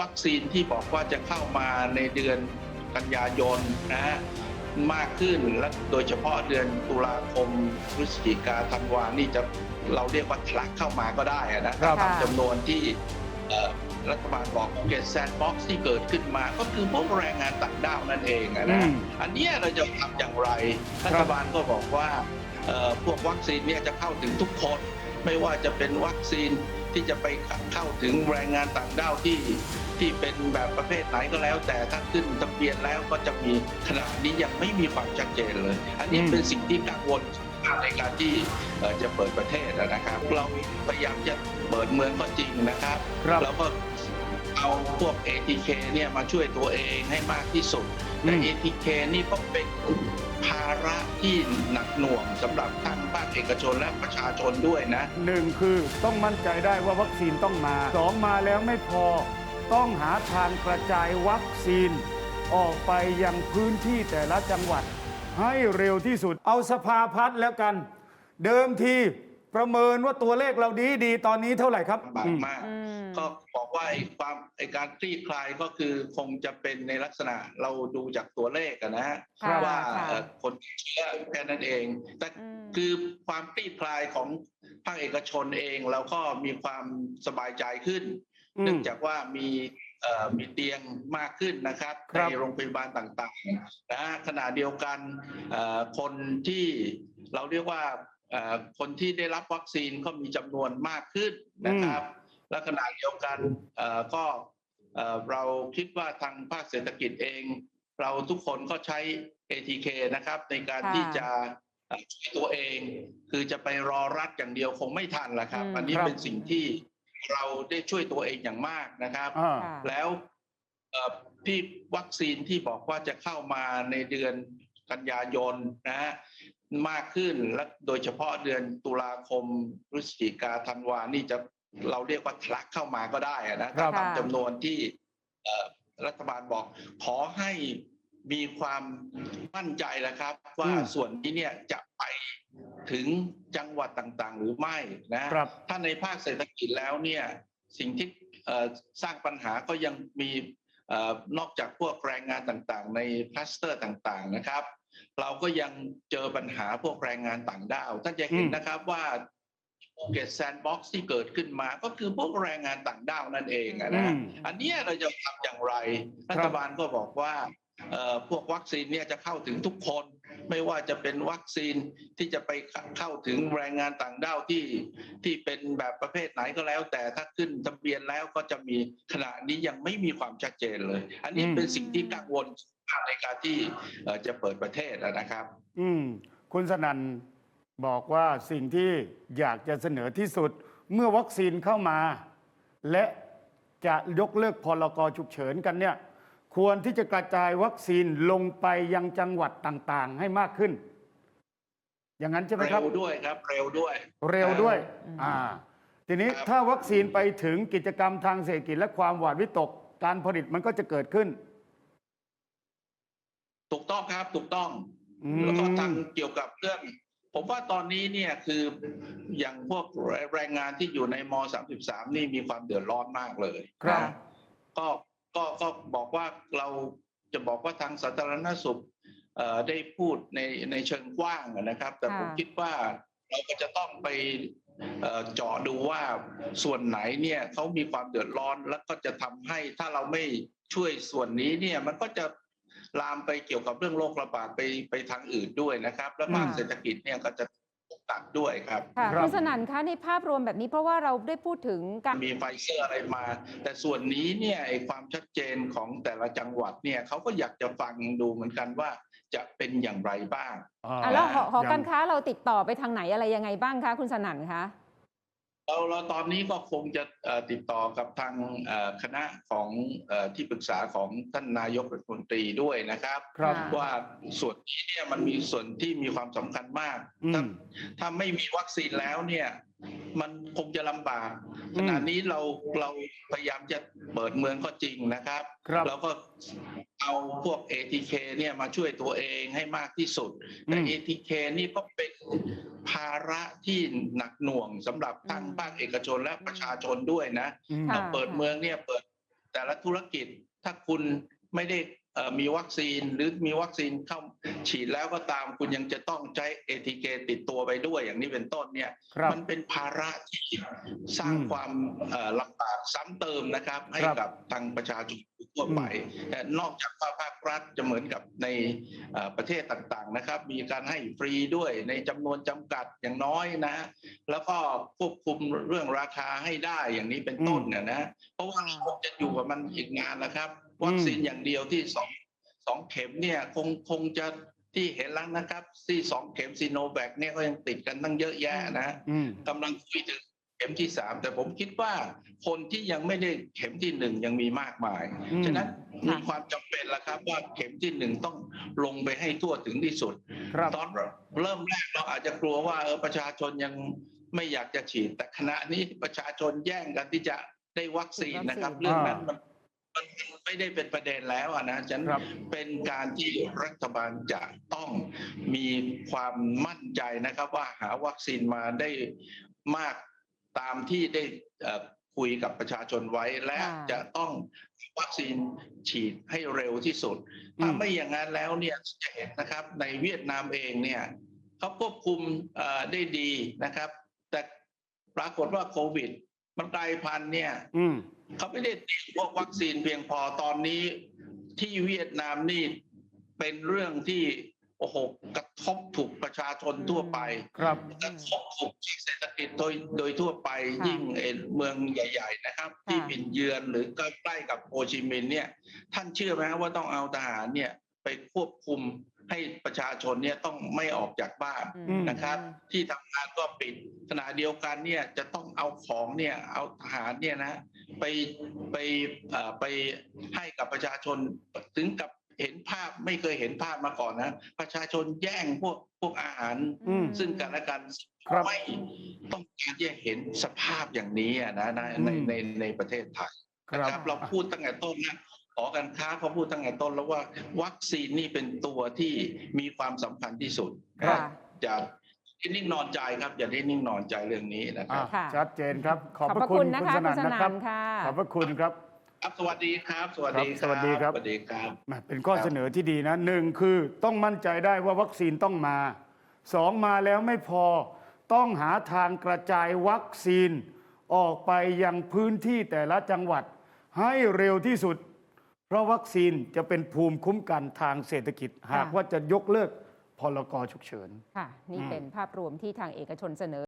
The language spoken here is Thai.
วัคซีนที่บอกว่าจะเข้ามาในเดือนกันยายนนะฮะมากขึ้นและโดยเฉพาะเดือนตุลาคมพฤศจิกาธันวานี่จะเราเรียกว่าทะลักเข้ามาก็ได้อะนะครับตามจำนวนที่เอ่อรัฐบาลบอกเกตแซนบ็อกซ์ที่เกิดขึ้นมาก็คือพวกแรงงานต่างด้าวนั่นเองอะอืนะมอันเนี้ยเราจะทำอย่างไร รัฐบาลก็บอกว่าเอ่อพวกวัคซีนเนี่ยจะเข้าถึงทุกคน ไม่ว่าจะเป็นวัคซีน ที่จะไปเข้าถึงแรงงานต่างด้าวที่ที่เป็นแบบประเภทไหนก็แล้ว แต่ถ้าขึ้นทะเบียนแล้วก็จะมีขณะนี้ยังไม่มีความชัดเจนเลย อันนี้อืมเป็นสิ่งที่กังวลในการที่เอ่อจะเปิดประเทศนะครับ เราพยายามจะเปิดเมืองก็จริงนะครับครับแล้วก็เอาพวก ATK เนี่ยมาช่วยตัวเองให้มากที่สุด แต่อืม ATK นี่ก็เป็น ภาระที่หนักหน่วงสำหรับทั้งภาคเอกชนและประชาชนด้วยนะ หนึ่งคือต้องมั่นใจได้ว่าวัคซีนต้องมาสองมาแล้วไม่พอ ต้องหาทางกระจายวัคซีน ออกไปยังพื้นที่แต่ละจังหวัด ให้เร็วที่สุดเอาสภาพัฒน์แล้วกัน เดิมทีประเมินว่าตัวเลขเราดีดีตอนนี้เท่าไหร่ครับลำบากอืมมาก อืม ก็บอกว่าไอ้ความไอ้การคลี่คลายก็คือคงจะเป็นในลักษณะเราดูจากตัวเลขอะนะฮะค่ะว่าค่ะเอ่อคนติดเชื้อแค่นั้นเอง แต่อืมคือความคลี่คลายของภาคเอกชนเองเราก็มีความสบายใจขึ้นอืมเนื่องจากว่ามีเอ่อมีเตียงมากขึ้นนะครับคในรับโรงพยาบาลต่างๆนะฮะขณะเดียวกันเอ่อคนที่เราเรียกว่าเอ่อคนที่ได้รับวัคซีนก็มีจำนวนมากขึ้นนะครับและขณะเดียวกันเอ่อก็เอ่อเราคิดว่าทางภาคเศรษฐกิจเอง เราทุกคนก็ใช้ ATK นะครับ ในการค่ะที่จะเอ่อช่วยตัวเอง คือจะไปรอรัดอย่างเดียวคงไม่ทันแหละครับอืมอันนี้ครับเป็นสิ่งที่เราได้ช่วยตัวเองอย่างมากนะครับอ่าค่ะแล้วเอ่อที่วัคซีนที่บอกว่าจะเข้ามาในเดือนกันยายนนะฮะมากขึ้นและโดยเฉพาะเดือนตุลาคมพฤศจิกาธันวานี่จะ เราเรียกว่าทะลักเข้ามาก็ได้อะนะครับตามจำนวนที่เอ่อรัฐบาลบอก ขอให้มีความมั่นใจนะครับ ว่าอืมส่วนนี้เนี่ยจะไปถึงจังหวัดต่างๆ หรือไม่นะครับถ้าในภาคเศรษฐกิจแล้วเนี่ยสิ่งที่เอ่อสร้างปัญหาก็ยังมีเออนอกจากพวกแรงงานต่างๆ ในคลัสเตอร์ต่างๆนะครับ เราก็ยังเจอปัญหาพวกแรงงานต่างด้าวท่านจะเห็นอืมนะครับว่า ภูเก็ตแซนด์บ็อกซ์ที่เกิดขึ้นมาก็คือพวกแรงงานต่างด้าวนั่นเองอะอืนะมอันเนี้ยเราจะทำอย่างไรครับรัฐบาลก็บอกว่าเอ่อพวกวัคซีนเนี่ยจะเข้าถึงทุกคน ไม่ว่าจะเป็นวัคซีนที่จะไปเข้าถึงแรงงานต่างด้าวที่ที่เป็นแบบประเภทไหนก็แล้ว แต่ถ้าขึ้นทะเบียนแล้วก็จะมีขณะนี้ยังไม่มีความชัดเจนเลย อันนี้อืมเป็นสิ่งที่กังวลในการที่เอ่อจะเปิดประเทศนะครับ อืมคุณสนัน บอกว่าสิ่งที่อยากจะเสนอที่สุดเมื่อวัคซีนเข้ามา และจะยกเลิกพรกฉุกเฉินกันเนี่ยควรที่จะกระจายวัคซีนลงไปยังจังหวัดต่างๆ ให้มากขึ้น อย่างนั้นใช่ไหมคเร็รับวด้วยครับ เร็วด้วย เร็วด้วยอืมอ่าทีนี้ครับถ้าวัคซีนไปถึงกิจกรรมทางเศรษฐกิจและความหวาดวิตก การผลิตมันก็จะเกิดขึ้น ถูกต้องครับถูกต้องอืมแล้วก็ทางเกี่ยวกับเรื่อง ผมว่าตอนนี้เนี่ยคืออย่างพวกแรงงานที่อยู่ในม .33 นี่มีความเดือดร้อนมากเลยครับนะก็ก็ก็บอกว่าเราจะบอกว่าทางสาธารณสุขเอ่อได้พูดในในเชิงกว้างนะครับ แต่ค่ะผมคิดว่าเราก็จะต้องไปเอ่อเจาะดูว่าส่วนไหนเนี่ยเขามีความเดือดร้อน แล้วก็จะทำให้ถ้าเราไม่ช่วยส่วนนี้เนี่ยมันก็จะ ลามไปเกี่ยวกับเรื่องโรคระบาดไปไปทางอื่นด้วยนะครับ และภาคอืมเศรษฐกิจเนี่ยก็จะตกตัดด้วยครับค่ะครับคุณสนั่นคะในภาพรวมแบบนี้เพราะว่าเราได้พูดถึงการมีไฟเซอร์อะไรมา แต่ส่วนนี้เนี่ยไอ้ความชัดเจนของแต่ละจังหวัดเนี่ยเขาก็อยากจะฟังดูเหมือนกันว่าจะเป็นอย่างไรบ้างอ่าอะแล้วหอหอยังการค้าเราติดต่อไปทางไหนอะไรยังไงบ้างคะคุณสนั่นคะ เราเราตอนนี้ก็คงจะเอ่อติดต่อกับทางเอ่อคณะของเอ่อที่ปรึกษาของท่านนายกรัฐมนตรีด้วยนะครับครับค่ะว่าส่วนนี้เนี่ยมันมีส่วนที่มีความสำคัญมากอืถ้ามถ้าไม่มีวัคซีนแล้วเนี่ยมันคงจะลำบากอืมขณะนี้เราเราพยายามจะเปิดเมืองก็จริงนะครับครับแล้วก็ เอาพวก ATK เนี่ยมาช่วยตัวเองให้มากที่สุด แต่อืม ATK นี่ก็เป็นภาระที่หนักหน่วงสำหรับทั้งอืมภาคเอกชนและประชาชนด้วยนะอืมค่ะเราเปิดเมืองเนี่ยเปิดแต่ละธุรกิจถ้าคุณไม่ได้เอ่อ มีวัคซีนหรือมีวัคซีนเข้าฉีดแล้วก็ตามคุณยังจะต้องใช้เอทีเคติดตัวไปด้วยอย่างนี้เป็นต้นเนี่ยครับมันเป็นภาระที่สร้างอืมความเอ่อลำบากซ้ำเติมนะครับ ให้ครับกับทางประชาชนทั่วไปแต่นอกจากภาคภาครัฐจะเหมือนกับในเอ่อประเทศต่างๆนะครับ มีการให้ฟรีด้วยในจำนวนจำกัดอย่างน้อยนะ แล้วก็ควบคุมเรื่องราคาให้ได้อย่างนี้เป็นต้นเนี่ยนะ เพราะว่าเราจะอยู่กับมันอีกนานนะครับ วัคซีนอย่างเดียวที่สองสองเข็มเนี่ยคงคงจะที่เห็นแล้วนะครับ ที่สองเข็มซีโนแวคเนี่ยก็ยังติดกันตั้งเยอะแยะนะอืมกำลังคุยถึงเข็มที่สามแต่ผมคิดว่าคนที่ยังไม่ได้เข็มที่หนึ่งยังมีมากมายอืมฉะนั้นค่ะมีความจำเป็นแล้วครับว่าเข็มที่หนึ่งต้องลงไปให้ทั่วถึงที่สุดครับตอนเริ่มแรกเราอาจจะกลัวว่าเออประชาชนยังไม่อยากจะฉีด แต่ขณะนี้ประชาชนแย่งกันที่จะได้วัคซีนนะครับวัคซีนเรื่องนั้นมันมัน ไม่ได้เป็นประเด็นแล้วอะนะฉะนันครับเป็นการที่รัฐบาลจะต้องมีความมั่นใจนะครับว่าหาวัคซีนมาได้มากตามที่ได้เอ่อคุยกับประชาชนไว้และค่ะจะต้องวัคซีนฉีดให้เร็วที่สุด ถ้าอืมไม่อย่างนั้นแล้วเนี่ยจะเห็นนะครับในเวียดนามเองเนี่ยเขาควบคุมเอ่อได้ดีนะครับ แต่ปรากฏว่าโควิด มันกลายพันธุ์เนี่ยอืม เขาไม่ได้เตรียมพวกวัคซีนเพียงพอตอนนี้ที่เวียดนามนี่เป็นเรื่องที่โอ้โหกระทบถูกประชาชนทั่วไป ครับกระทบถูกเศรษฐกิจโดยโดยทั่วไปค่ะยิ่งเอ่อเมืองใหญ่ ๆ นะครับ ที่ค่ะบินเยือนหรือใกล้ๆกับโฮจิมินห์เนี่ย ท่านเชื่อไหมครับว่าต้องเอาทหารเนี่ย ไปควบคุมให้ประชาชนเนี่ยต้องไม่ออกจากบ้านอืมนะครับ ที่ทำงานก็ปิดขณะเดียวกันเนี่ยจะต้องเอาของเนี่ยเอาทหารเนี่ยนะไปไปเอ่อไปให้กับประชาชนถึงกับเห็นภาพไม่เคยเห็นภาพมาก่อนนะ ประชาชนแย่งพวกพวกอาหารอืมซึ่งกันและกันครับไม่ต้องการที่จะเห็นสภาพอย่างนี้อะนะในในอืมในในประเทศไทยคนะรับครับเราพูดตั้งแต่ต้นนะ ขอการค้าเขาพูดตั้งแต่ต้นแล้วว่าวัคซีนนี่เป็นตัวที่มีความสำคัญที่สุดครับค่ะอย่าอย่านิ่งนอนใจครับ อย่าได้นิ่งนอนใจเรื่องนี้นะคอะรับค่ะชัดเจนครับ ขอบขอบพพระระคุคุณณคุนะณคะสคุนั่ณนสนะนั่ครับนค่ะขอบพระคุณครับครับสวัสดีครับ สวัสดีครับสวัสดีครับสวัสดีครับแหม่เป็นข้อเสนอที่ดีนะหนึ่งคือต้องมั่นใจได้ว่าวัคซีนต้องมาสองมาแล้วไม่พอต้องหาทางกระจายวัคซีน ออกไปยังพื้นที่แต่ละจังหวัด ให้เร็วที่สุด เพราะวัคซีนจะเป็นภูมิคุ้มกันทางเศรษฐกิจ หากว่าจะยกเลิกพรกฉุกเฉิน ค่ะ นี่อืมเป็นภาพรวมที่ทางเอกชนเสนอ